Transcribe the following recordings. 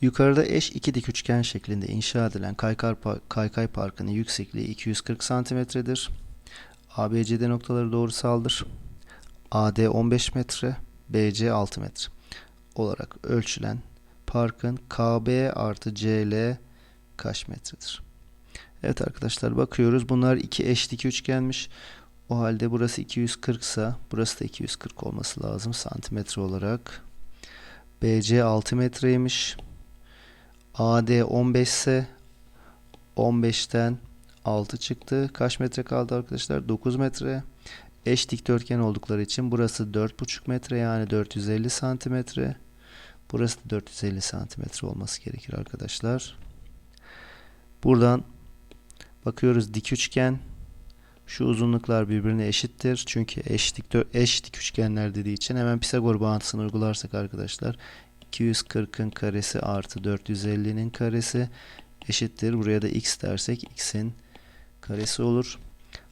Yukarıda eş iki dik üçgen şeklinde inşa edilen Kaykar Kaykay Parkı'nın yüksekliği 240 santimetredir. ABCD noktaları doğrusaldır. AD 15 metre, BC 6 metre olarak ölçülen parkın KB artı CL kaç metredir? Evet arkadaşlar bakıyoruz. Bunlar iki eş dik üçgenmiş. O halde burası 240 ise burası da 240 olması lazım santimetre olarak. BC 6 metreymiş. AD 15 ise 15'ten 6 çıktı. Kaç metre kaldı arkadaşlar? 9 metre. Eş dikdörtgen oldukları için burası 4,5 metre yani 450 santimetre. Burası da 450 santimetre olması gerekir arkadaşlar. Buradan bakıyoruz dik üçgen. Şu uzunluklar birbirine eşittir. Çünkü eş dik, eş dik üçgenler dediği için hemen Pisagor bağıntısını uygularsak arkadaşlar 240'ın karesi artı 450'nin karesi eşittir. Buraya da x dersek x'in karesi olur.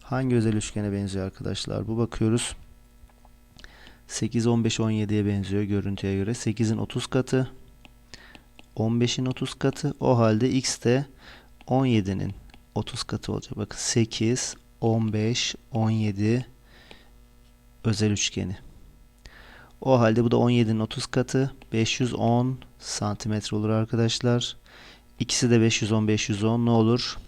Hangi özel üçgene benziyor arkadaşlar? Bu bakıyoruz. 8, 15, 17'ye benziyor görüntüye göre. 8'in 30 katı. 15'in 30 katı. O halde x de 17'nin 30 katı olacak. Bakın 8, 15, 17 özel üçgeni. O halde bu da 17'nin 30 katı. 510 santimetre olur arkadaşlar. İkisi de 510 510 ne olur?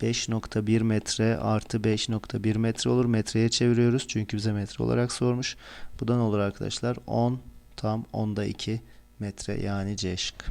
5.1 metre artı 5.1 metre olur. Metreye çeviriyoruz. Çünkü bize metre olarak sormuş. Bu da ne olur arkadaşlar? 10 tam 10'da 2 metre yani C şıkkı.